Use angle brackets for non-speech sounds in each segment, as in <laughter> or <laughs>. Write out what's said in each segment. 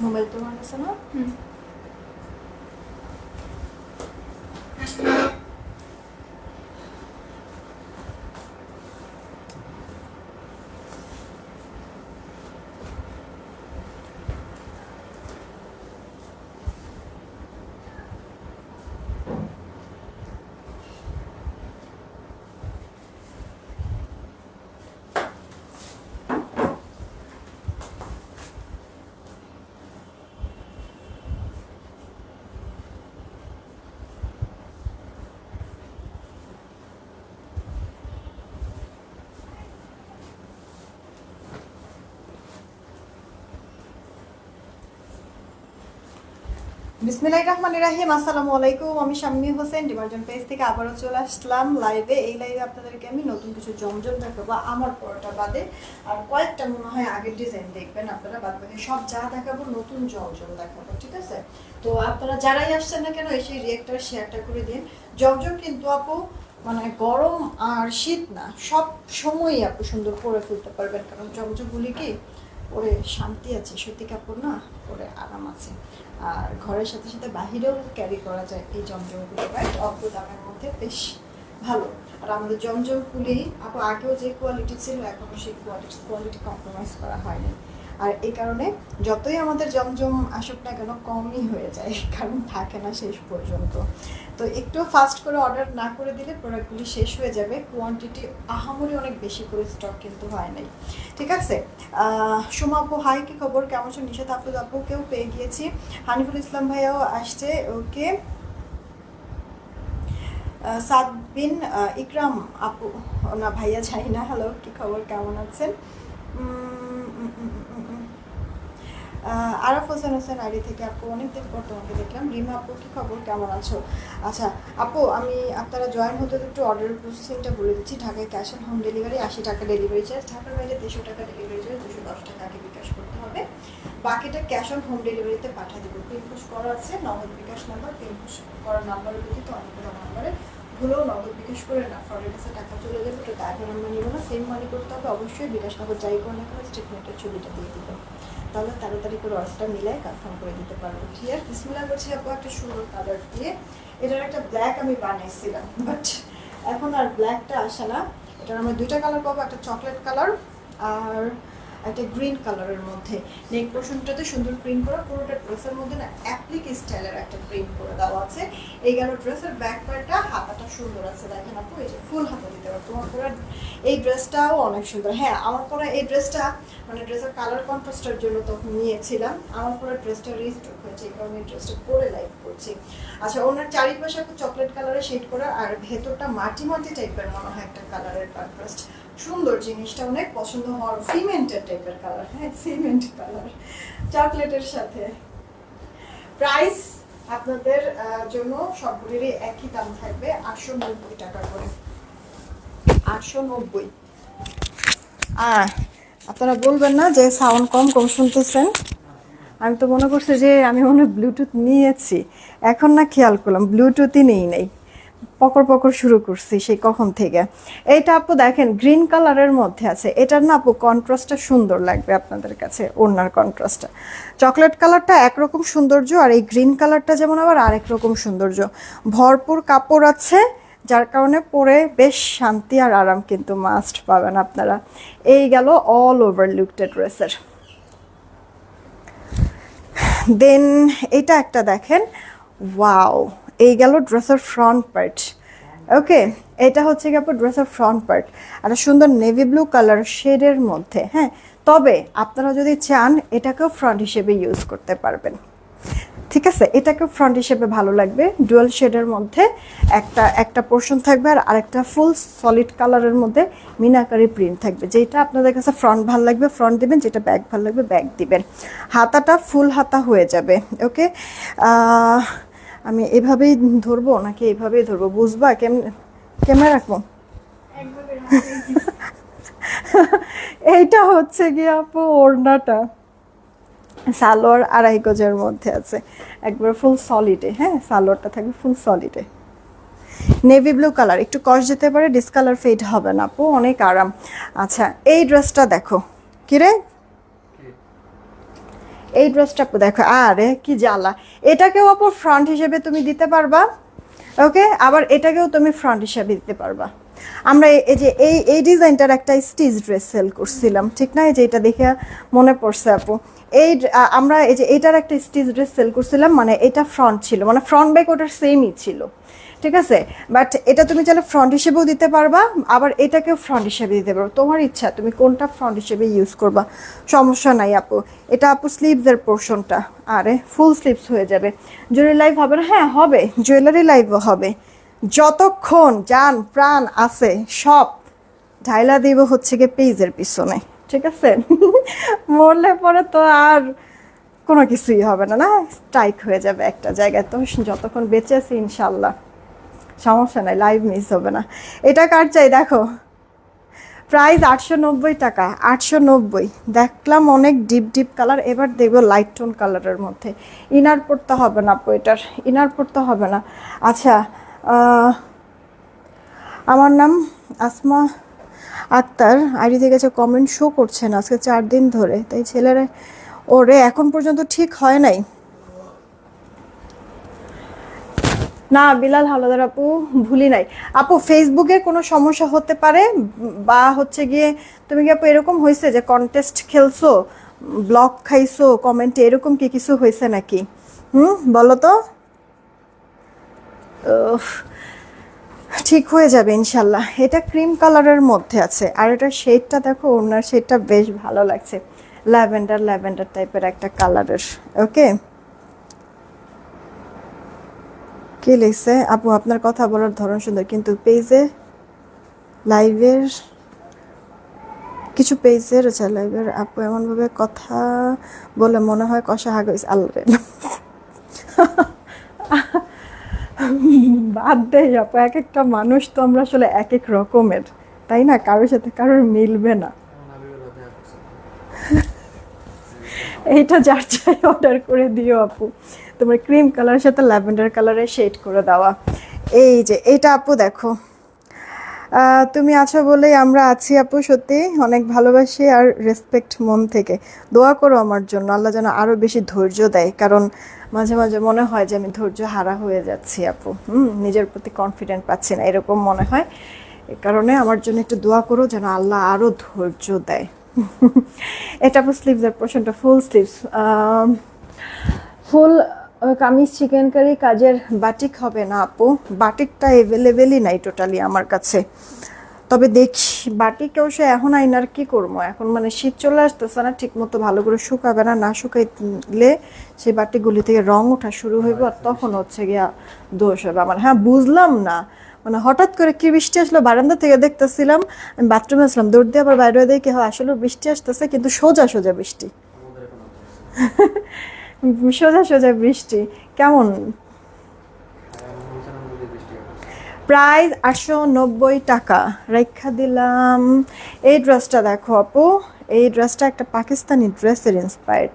Mobile তোমার কাছে বিসমিল্লাহির রহমানির রহিম। আসসালামু আলাইকুম আমি শাম্মী হোসেন ডিমার্জন পেজ থেকে আবারও চলে আসলাম লাইভে এই লাইভে আপনাদেরকে আমি নতুন কিছু জমজম দেখাবো আমার পরোটা বাদে। আর কয়েকটা মনে হয় আগের ডিজাইন দেখবেন, আপনারা বাদ বাকি সব যা দেখাবো নতুন জমজম দেখাবো, ঠিক আছে? তো আপনারা যারাই আসছেন না কেন, এসে রিয়েক্টার শেয়ারটা করে দিন। জমজম কিন্তু আপু মানে গরম আর শীত না, সব সময়ই আপু সুন্দর পরে ফেলতে পারবেন। কারণ জমজমগুলি কি, ওরে শান্তি আছে সুতি কাপড় না? ওরে আরাম আছে। আর ঘরের সাথে সাথে বাহিরেও ক্যারি করা যায় এই জমজমগুলো রাইট অল্প দামের মধ্যে বেশ ভালো। আর আমাদের জমজমগুলি আপু আগেও যে কোয়ালিটি ছিল এখনও সেই কোয়ালিটি কোয়ালিটি কম্প্রোমাইজ করা হয়নি। আর এই কারণে যতই আমাদের জমজম আসুক না কেন, কমই হয়ে যায়, কারণ থাকে না শেষ পর্যন্ত। তো একটু ফাস্ট করে অর্ডার না করে দিলে প্রোডাক্টগুলি শেষ হয়ে যাবে। কোয়ান্টিটি আহামরি অনেক বেশি করে স্টক কিন্তু হয় নাই। ঠিক আছে? সুমা আপু হাই কি খবর? কেমন আছো? নিশাত আফরোজ আপুকেও পেয়ে গিয়েছি। হানিফুল ইসলাম ভাইয়াও আসছে, ওকে। সাদ বিন ইকরাম আপু, না, ভাইয়া জানি না। হ্যালো কি খবর? কেমন আছেন? আরাফ হোসেন হোসেন আইডি থেকে আপু, অনেকদিন পর তোমাকে দেখলাম। রিমা আপু, কি খবর? কেমন আছো? আচ্ছা আপু, আমি আপনারা জয়েন হতে একটু অর্ডার প্রসেসিংটা বলে দিচ্ছি। ঢাকায় ক্যাশ অন হোম ডেলিভারি আশি টাকা ডেলিভারি চার্জ ঢাকার বাইরে দেড়শো টাকা ডেলিভারি চার্জ দুশো দশ টাকা আগে বিকাশ করতে হবে। বাকিটা ক্যাশ অন হোম ডেলিভারিতে পাঠিয়ে দেবো। পিনপোস্ট করা আছে, নগদ বিকাশ নাম্বার পিনপোস্ট করার নাম্বারের ব্যতীত অনেকগুলো নাম্বারে। ভুলেও নগদ বিকাশ করে না ফরের কাছে টাকা চলে যাবে ওটা তারপর আমরা নিব না সেম মানি করতে হবে, অবশ্যই বিকাশ যাই করে না কোনো স্টেটমেন্টের ছবিটা দিয়ে দিবেন তাহলে তাড়াতাড়ি করে অর্ডারটা মিলাই কনফার্ম করে দিতে পারব ক্লিয়ার বিসমিল্লাহ করছি আপু, একটা সুন্দর কালার দিয়ে। এটার একটা ব্ল্যাক আমি বানিয়েছিলাম বাট এখন আর ব্ল্যাকটা আসে না। এটার আমরা দুইটা কালার পাবো, একটা চকলেট কালার আর একটা গ্রিন কালারের মধ্যে। নেক পোর্শনটাতে সুন্দর প্রিন্ট করা, পুরোটা ড্রেসের মধ্যে না অ্যাপ্লিক স্টাইলের একটা প্রিন্ট করে দেওয়া আছে। এই গেল ড্রেসের ব্যাক পার্টটা হাতাটা সুন্দর আছে, দেখেন আপু, এই যে ফুল হাতা দিতে পারো তোমার পরা এই ড্রেসটাও অনেক সুন্দর। হ্যাঁ আমার পরা এই ড্রেসটা মানে ড্রেসের কালার কন্ট্রাস্টের জন্য তখন নিয়েছিলাম। আমার পরা ড্রেসটা রিস্টক হয়েছে, এই কারণে ড্রেসটা পরে লাইক করছি। আচ্ছা ওনার চারিপাশে একটা চকলেট কালারের শেড করা, আর ভেতরটা মাটি মাটি টাইপের মনে হয় একটা কালারের কন্ট্রাস্ট সুন্দর জিনিসটা অনেক পছন্দ হওয়ার সিমেন্টের টাইপের কালার হ্যাঁ সিমেন্ট কালার চকলেটের সাথে। প্রাইস আপনাদের জন্য সবগুলিরই একই দাম থাকবে, আটশো নব্বই টাকা করে। আটশো নব্বই। আপনারা বলবেন না যে সাউন্ড কম কম শুনতেছেন? আমি তো মনে করছি যে আমি মনে হয় ব্লুটুথ নিয়েছি। এখন না খেয়াল করলাম ব্লুটুথই নেই নেই। পকর পকর শুরু করছি সেই কখন থেকে? এটা আপু দেখেন গ্রিন কালারের মধ্যে আছে। এটার না আপু কন্ট্রাস্টটা সুন্দর লাগবে আপনাদের কাছে, ওড়নার কন্ট্রাস্টটা চকলেট কালারটা একরকম সৌন্দর্য আর এই গ্রিন কালারটা যেমন আবার আরেক রকম সৌন্দর্য। ভরপুর কাপড় আছে, যার কারণে পরে বেশ শান্তি আর আরাম কিন্তু মাস্ট পাবেন আপনারা। এই গেল অল ওভার লুকটা ড্রেসের দেন এটা একটা দেখেন ওয়াও এই গেল ড্রেসের ফ্রন্ট পার্ট। ওকে, এটা হচ্ছে কি আপনার ড্রেসের ফ্রন্ট পার্ট। একটা সুন্দর নেভি ব্লু কালার শেডের মধ্যে হ্যাঁ? তবে আপনারা যদি চান, এটাকেও ফ্রন্ট হিসেবে ইউজ করতে পারবেন। ঠিক আছে? এটাকে ফ্রন্ট হিসেবে ভালো লাগবে। ডুয়াল শেডের মধ্যে একটা একটা পোর্শন থাকবে আর আরেকটা ফুল সলিড কালারের মধ্যে মিনাকারি প্রিন্ট থাকবে। যেটা আপনাদের কাছে ফ্রন্ট ভালো লাগবে ফ্রন্ট দিবেন, যেটা ব্যাক ভালো লাগবে ব্যাক দিবেন। হাতাটা ফুল হাতা হয়ে যাবে ওকে আমি এভাবেই ধরবো নাকি এভাবেই ধরবো? বুঝবা? কেমন কেমন রাখব? এইটা হচ্ছে গিয়ে আপু ওড়নাটা। সালোয়ার আড়াই গজের মধ্যে আছে। একবার ফুল সলিডে হ্যাঁ? সালোয়ারটা থাকবে ফুল সলিডে নেভি ব্লু কালার একটু কষ যেতে পারে ডিসকালার ফেড হবে না আপু, অনেক আরাম। আচ্ছা এই ড্রেসটা দেখো। কিরে এই ড্রেসটা দেখো, আরে কি জ্বালা। এটাকেও আপু ফ্রন্ট হিসেবে তুমি দিতে পারবা ওকে আবার এটাকেও তুমি ফ্রন্ট হিসেবে দিতে পারবা। আমরা এই যে এই এই ডিজাইনটার একটা স্টিচ ড্রেস সেল করছিলাম, ঠিক না? এই যে এটা দেখে মনে পড়ছে আপু। এই আমরা এই যে এটার একটা স্টিচ ড্রেস সেল করছিলাম মানে এটা ফ্রন্ট ছিল মানে ফ্রন্ট ব্যাক ওটার সেমই ছিল। ঠিক আছে? বাট এটা তুমি চাইলে ফ্রন্ট হিসেবেও দিতে পারবা, আবার এটাকেও ফ্রন্ট হিসেবে দিতে পারো তোমার ইচ্ছা, তুমি কোনটা ফ্রন্ট হিসেবে ইউজ করবা? সমস্যা নাই আপু। এটা আপু স্লিভসের পোর্শনটা আরে ফুল স্লিভস হয়ে যাবে। জুয়েলারি লাইভ হবে না? হ্যাঁ হবে। জুয়েলারি লাইভও হবে। যতক্ষণ যান প্রাণ আছে, সব ঢাইলা দিব হচ্ছে গিয়ে পেজের পিছনে। ঠিক আছে? <laughs> মরলে পরে তো আর কোনো কিছুই হবে না না? স্ট্রাইক হয়ে যাবে একটা জায়গায়। তো যতক্ষণ বেঁচে আছি, ইনশাল্লাহ। সমস্যা নাই লাইভ মিস হবে না। এটা কার চাই? দেখো। প্রাইস আটশো নব্বই টাকা, আটশো নব্বই। দেখলাম অনেক ডিপ ডিপ কালার এবার দেখব লাইট টোন কালারের মধ্যে। ইনার পড়তে হবে না আপু এটার। ইনার পড়তে হবে না। আচ্ছা আমার নাম আসমা আক্তার। আইডি থেকে যে কমেন্ট শো করছে না আজকে চার দিন ধরে। তাই ছেলেরা, ওরে, এখন পর্যন্ত ঠিক হয় নাই। না, বিলাল হালদার আপু, ভুলি নাই। আপু ফেসবুকে কোনো সমস্যা হতে পারে? বা হচ্ছে গিয়ে, তুমি কি আপু এরকম হয়েছে যে কন্টেস্ট খেলছো ব্লগ খাইছো কমেন্টে এরকম কি কিছু হয়েছে নাকি? হুম, বলো তো। ঠিক হয়ে যাবে ইনশাল্লাহ। এটা ক্রিম কালারের মধ্যে আছে। আর এটা শেডটা দেখো ওনার শেডটা বেশ ভালো লাগছে। ল্যাভেন্ডার ল্যাভেন্ডার টাইপের একটা কালারের ওকে কে লিখছে? আপু আপনার কথা বলার ধরন সুন্দর কিন্তু পেজে লাইভের কিছু পেজের আচ্ছা লাইভের আপু এমনভাবে কথা বলে মনে হয় কষা আল্লাহ রে। বাদ দেয় আপু এক একটা মানুষ তো আমরা আসলে এক এক রকমের তাই না? কারোর সাথে কারোর মিলবে না। <laughs> এইটা যার চাই অর্ডার করে দিও আপু। তোমার ক্রিম কালারের সাথে ল্যাভেন্ডার কালারের শেড করে দেওয়া। এই যে, এটা আপু দেখো। তুমি আছো বলেই আমরা আছি আপু, সত্যি। অনেক ভালোবাসি আর রেসপেক্ট মন থেকে। দোয়া করো আমার জন্য, আল্লাহ যেন আরও বেশি ধৈর্য দেয়। কারণ মাঝে মাঝে মনে হয় যে আমি ধৈর্য হারা হয়ে যাচ্ছি আপু। হুম, নিজের প্রতি কনফিডেন্ট পাচ্ছি না, এরকম মনে হয়। এ কারণে আমার জন্য একটু দোয়া করো যেন আল্লাহ আরও ধৈর্য দেয়। <laughs> এটা আপু স্লিভসের পোর্শনটা full sleeves full kameez chikankari কাজের বাটিক হবে না, আপু। বাটিকটা অ্যাভেলেবেলই নাই টোটালি আমার কাছে। তবে দেখি বাটিকেও সে এখন আইনার কি করব? এখন মানে শীত চলে আসতেছে না ঠিক মতো ভালো করে শুকাবে না না শুকাইলে সেই বাটিগুলি থেকে রং ওঠা শুরু হইব, আর তখন হচ্ছে গিয়া দোষ হবে আমার। হ্যাঁ বুঝলাম না। মানে হঠাৎ করে কি বৃষ্টি আসলো? বারান্দা থেকে দেখতেছিলাম, আমি বাথরুমে আসলাম, দৌড় দিয়ে আবার বাইরে দেখি, হয় আসলে বৃষ্টি আসতেছে, কিন্তু সোজা সোজা বৃষ্টি। <laughs> সোজা সোজা বৃষ্টি, কেমন? প্রাইস আটশো নব্বই টাকা। রেখা দিলাম। এই ড্রেসটা দেখো আপু, এই ড্রেসটা একটা পাকিস্তানি ড্রেসের ইন্সপায়ার্ড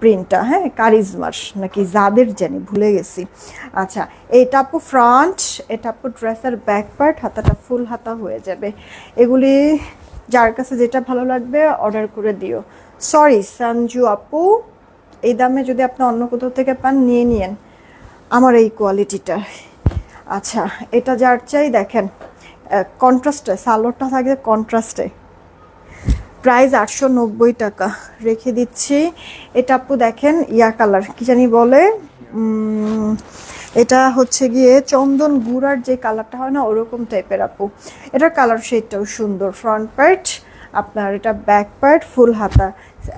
প্রিন্টটা হ্যাঁ কারিজমার, নাকি যাদের জানি, ভুলে গেছি। আচ্ছা এইটা আপু ফ্রন্ট এটা আপু ড্রেসের ব্যাক পার্ট হাতাটা ফুল হাতা হয়ে যাবে। এগুলি যার কাছে যেটা ভালো লাগবে অর্ডার করে দিও। সরি সঞ্জু আপু এই দামে যদি আপনি অন্য কোথাও থেকে পান, নিয়ে নিয়েন আমার এই কোয়ালিটিটা। আচ্ছা এটা যার চাই দেখেন কন্ট্রাস্টে, সালোয়ারটা থাকবে কন্ট্রাস্টে। প্রাইস আটশো নব্বই টাকা। রেখে দিচ্ছি। এটা আপু দেখেন, ইয়া কালার, কি জানি বলে এটা হচ্ছে গিয়ে চন্দন গুড়ার যে কালারটা হয় না, ওরকম টাইপের আপু। এটার কালার শেডটাও সুন্দর ফ্রন্ট পার্ট আপনার এটা ব্যাক পার্ট ফুল হাতা।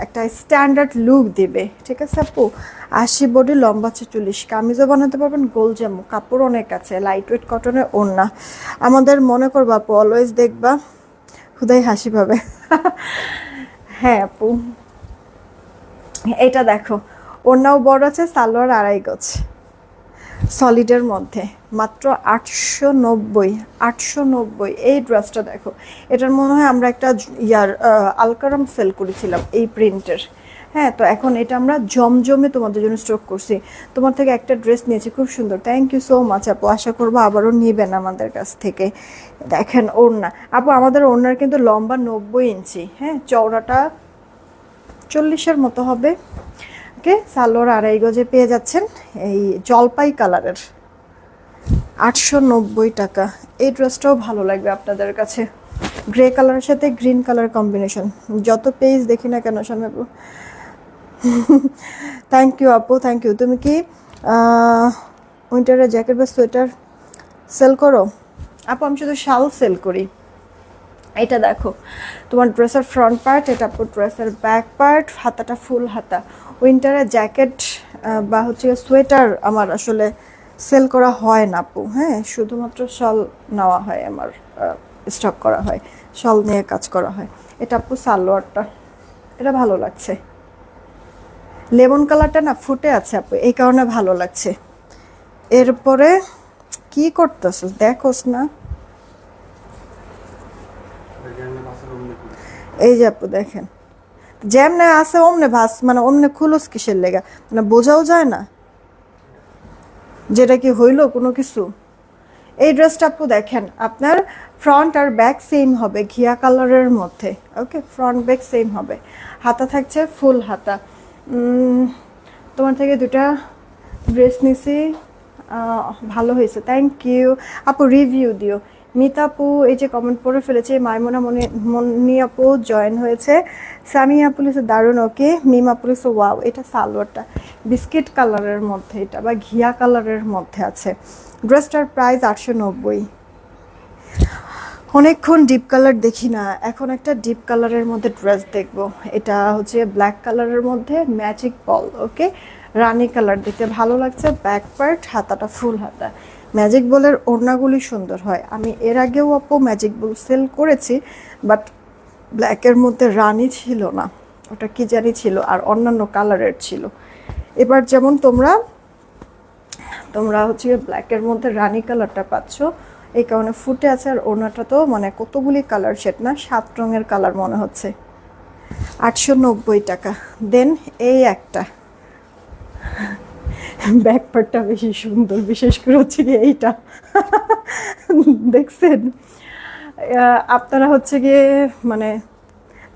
একটা স্ট্যান্ডার্ড লুক দেবে। ঠিক আছে আপু? আশি বডি লম্বা চল্লিশ কামিজও বানাতে পারবেন, গোল জামু। কাপড় অনেক আছে লাইট ওয়েট কটনের ওড়না। আমাদের মনে করবা আপু অলওয়েজ দেখবা, খুদাই হাসি পাবে। <laughs> হ্যাঁ আপু। এটা দেখো, ওড়নাও বড় আছে, সালোয়ার আড়াই গজ। সলিডের মধ্যে। মাত্র আটশো নব্বই আটশো নব্বই। এই ড্রেসটা দেখো। এটার মনে হয় আমরা একটা ইয়ার আলকারাম সেল করেছিলাম এই প্রিন্টের। হ্যাঁ তো এখন এটা আমরা জমজমে তোমাদের জন্য স্টক করছি। তোমার থেকে একটা ড্রেস নিয়েছি, খুব সুন্দর। থ্যাংক ইউ সো মাচ আপু। আশা করব আবারও নেবেন আমাদের কাছ থেকে। দেখেন ওড়না। আপু, আমাদের ওড়নার কিন্তু লম্বা নব্বই ইঞ্চি। হ্যাঁ চওড়াটা চল্লিশের মতো হবে। ওকে সালোয়ার আড়াই গজে পেয়ে যাচ্ছেন এই জলপাই কালারের আটশো নব্বই টাকা। এই ড্রেসটাও ভালো লাগবে আপনাদের কাছে। গ্রে কালারের সাথে গ্রিন কালার কম্বিনেশন। যত পেজ দেখি না কেন, সামনে থ্যাংক ইউ আপু থ্যাংক ইউ তুমি কি উইন্টারের জ্যাকেট বা সোয়েটার সেল করো? আপু, আমি শুধু শাল সেল করি। এটা দেখো, তোমার ড্রেসের ফ্রন্ট পার্ট এটা আপু ড্রেসের ব্যাক পার্ট হাতাটা ফুল হাতা। উইন্টারের জ্যাকেট বা হচ্ছে সোয়েটার আমার আসলে সেল করা হয় না আপু হ্যাঁ? শুধুমাত্র শল নেওয়া হয় আমার স্টক করা হয়, শল নিয়ে কাজ করা হয়। এটা আপু সালোয়ারটা, এটা ভালো লাগছে। লেমন কালারটা না ফুটে আছে আপু, এই কারণে ভালো লাগছে। এরপরে কি করতেছিস দেখোস না। এই যে আপু দেখেন। যেমনে আছে, অমনে ভাস মানে অমনে খুলস কিসের লেগা? মানে বোঝাও যায় না। যেটা কি হইল কোনো কিছু? এই ড্রেসটা আপু দেখেন, আপনার ফ্রন্ট আর ব্যাক সেম হবে, ঘিয়া কালারের মধ্যে। ওকে ফ্রন্ট ব্যাক সেম হবে। হাতা থাকছে ফুল হাতা। তোমার থেকে দুটা ড্রেস নিছি। ভালো হয়েছে। থ্যাংক ইউ আপু রিভিউ দিও। মিতা আপু এই যে কমেন্ট পড়ে ফেলেছে, মাইমোনা মনে মনি আপু জয়েন হয়েছে। সামিয়া পুলিশ দারুণ ওকে মিমা পুলিশ ওয়াও এটা সালোয়ারটা। বিস্কিট কালারের মধ্যে এটা, বা ঘিয়া কালারের মধ্যে আছে। ড্রেসটার প্রাইস আটশো নব্বই। অনেকক্ষণ ডিপ কালার দেখি না, এখন একটা ডিপ কালারের মধ্যে ড্রেস দেখব। এটা হচ্ছে ব্ল্যাক কালারের মধ্যে ম্যাজিক বল ওকে রানী কালার দেখতে ভালো লাগছে ব্যাক পার্ট হাতাটা ফুল হাতা। ম্যাজিক বলের ওড়নাগুলি সুন্দর হয়। আমি এর আগেও আপু ম্যাজিক বল সেল করেছি বাট ব্ল্যাকের মধ্যে রানি ছিল না। ওটা কি জানি ছিল, আর অন্যান্য কালারের ছিল। এবার যেমন তোমরা তোমরা হচ্ছে ব্ল্যাকের মধ্যে রানি কালারটা পাচ্ছ, এই কারণে ফুটে আছে, আর ওনাটা তো মানে কতগুলি কালার সেট না, সাত রঙের কালার মনে হচ্ছে। আটশো নব্বই টাকা। দেন এই একটা। ব্যাক পার্টটা বেশি সুন্দর, বিশেষ করে হচ্ছে গিয়ে এইটা। দেখছেন? আপনারা হচ্ছে গিয়ে মানে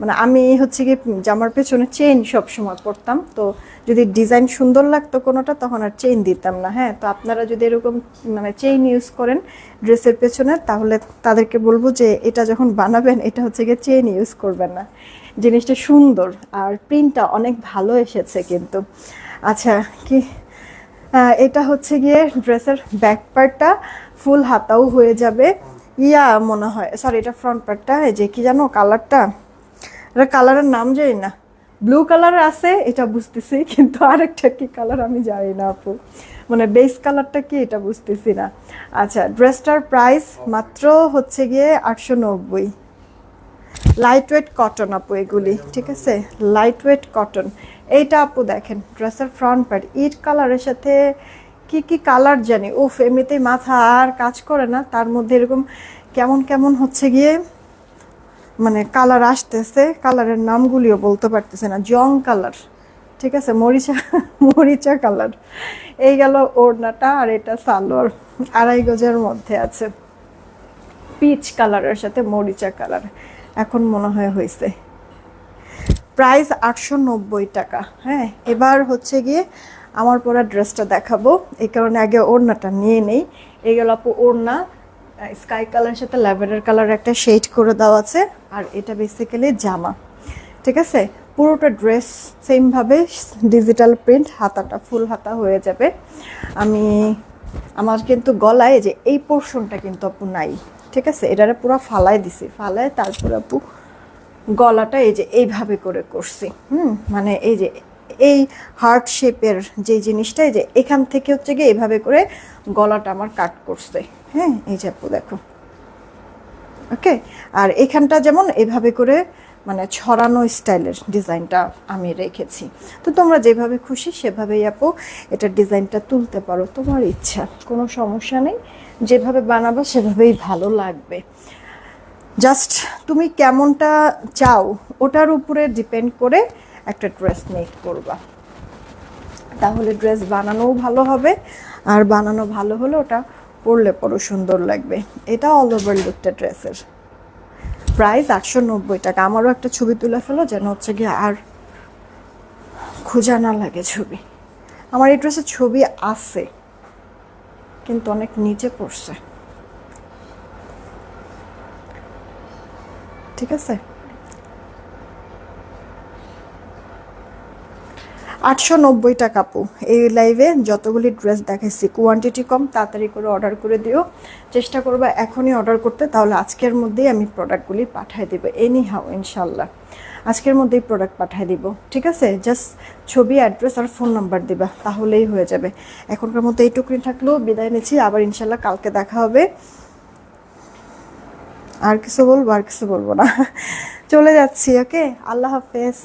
মানে আমি হচ্ছে গিয়ে জামার পেছনে চেইন সব সময় পরতাম। তো যদি ডিজাইন সুন্দর লাগতো কোনোটা, তখন আর চেইন দিতাম না হ্যাঁ? তো আপনারা যদি এরকম মানে চেইন ইউজ করেন ড্রেসের পেছনে, তাহলে তাদেরকে বলব যে এটা যখন বানাবেন, এটা হচ্ছে গিয়ে চেইন ইউজ করবেন না। জিনিসটা সুন্দর, আর প্রিন্টটা অনেক ভালো এসেছে কিন্তু। আচ্ছা কি এটা হচ্ছে গিয়ে ড্রেসের ব্যাক পার্টটা ফুল হাতাও হয়ে যাবে। ইয়া মনে হয় সরি এটা ফ্রন্ট পার্টটা এই যে কি জানো কালারটা এটা কালারের নাম জানি না। ব্লু কালার আছে এটা বুঝতেছি কিন্তু আরেকটা কি কালার আমি জানি না আপু। মানে বেস কালারটা কি এটা বুঝতেছি না। আচ্ছা ড্রেসটার প্রাইস মাত্র হচ্ছে গিয়ে আটশো নব্বই। লাইট ওয়েট কটন আপু এগুলি ঠিক আছে? লাইট ওয়েট কটন এইটা আপু দেখেন, ড্রেসের ফ্রন্ট পার্ট ইট কালারের সাথে কি কি কালার জানি। উফ, এমনিতেই মাথা আর কাজ করে না, তার মধ্যে এরকম কেমন কেমন হচ্ছে গিয়ে মানে কালার আসতেছে কালারের নামগুলিও বলতে পারতেছে না, জং কালার ঠিক আছে, মরিচা মরিচা কালার এই গেল ওড়নাটা আর এটা সালোয়ার, আড়াই গজের মধ্যে আছে। পিচ কালারের সাথে মরিচা কালার এখন মনে হয় হয়েছে প্রাইস আটশো নব্বই টাকা। হ্যাঁ এবার হচ্ছে গিয়ে আমার পরা ড্রেসটা দেখাবো। এই কারণে আগে ওড়নাটা নিয়ে নেই। এই গেল আপু ওড়না। স্কাই কালারের সাথে ল্যাভেন্ডার কালার একটা শেড করে দেওয়া আছে। আর এটা বেসিক্যালি জামা। ঠিক আছে? পুরোটা ড্রেস সেমভাবে ডিজিটাল প্রিন্ট হাতাটা ফুল হাতা হয়ে যাবে। আমি, আমার কিন্তু গলায় যে এই পোর্শনটা কিন্তু আপু নাই। ঠিক আছে? এটারে পুরো ফালাই দিছি। ফালায় তারপর আপু গলাটা এই যে এইভাবে করে করছি, হুম? মানে এই যে এই হার্ট শেপের যে জিনিসটা, এই যে এখান থেকে হচ্ছে গিয়ে এইভাবে করে গলাটা আমার কাট করছে হ্যাঁ? এই যে আপু, দেখো। ওকে? আর এখানটা যেমন এভাবে করে মানে ছড়ানো স্টাইলের ডিজাইনটা আমি রেখেছি। তো তোমরা যেভাবে খুশি সেভাবেই আপু এটা ডিজাইনটা তুলতে পারো, তোমার ইচ্ছা, কোনো সমস্যা নেই। যেভাবে বানাবো সেভাবেই ভালো লাগবে। জাস্ট তুমি কেমনটা চাও ওটার উপরে ডিপেন্ড করে একটা ড্রেস মেক করবা। তাহলে ড্রেস বানানোও ভালো হবে, আর বানানো ভালো হলে ওটা পরলে পরও সুন্দর লাগবে। এটা অল ওভার লুকটা ড্রেসের। প্রাইস আটশো নব্বই টাকা। আমারও একটা ছবি তুলে ফেলো, যেন হচ্ছে গিয়ে আর খোঁজা না লাগে ছবি। আমার এই ড্রেসের ছবি আছে, কিন্তু অনেক নিচে পড়ছে। ঠিক আছে? আটশো নব্বই টাকা আপু। এই লাইভে যতগুলি ড্রেস দেখাইছি কোয়ান্টিটি কম, তাড়াতাড়ি করে অর্ডার করে দিও। চেষ্টা করবা এখনই অর্ডার করতে, তাহলে আজকের মধ্যেই আমি প্রোডাক্টগুলি পাঠিয়ে দেবো। এনি হাও ইনশাল্লাহ আজকের মধ্যেই প্রোডাক্ট পাঠিয়ে দিব। ঠিক আছে? জাস্ট ছবি অ্যাড্রেস আর ফোন নাম্বার দিবা, তাহলেই হয়ে যাবে। এখনকার মতো এইটুকুনি থাকলেও বিদায় নিচ্ছি। আবার ইনশাল্লাহ কালকে দেখা হবে। আর কিছু বলব আর কিছু বলব না। চলে যাচ্ছি ওকে? আল্লাহ হাফেজ।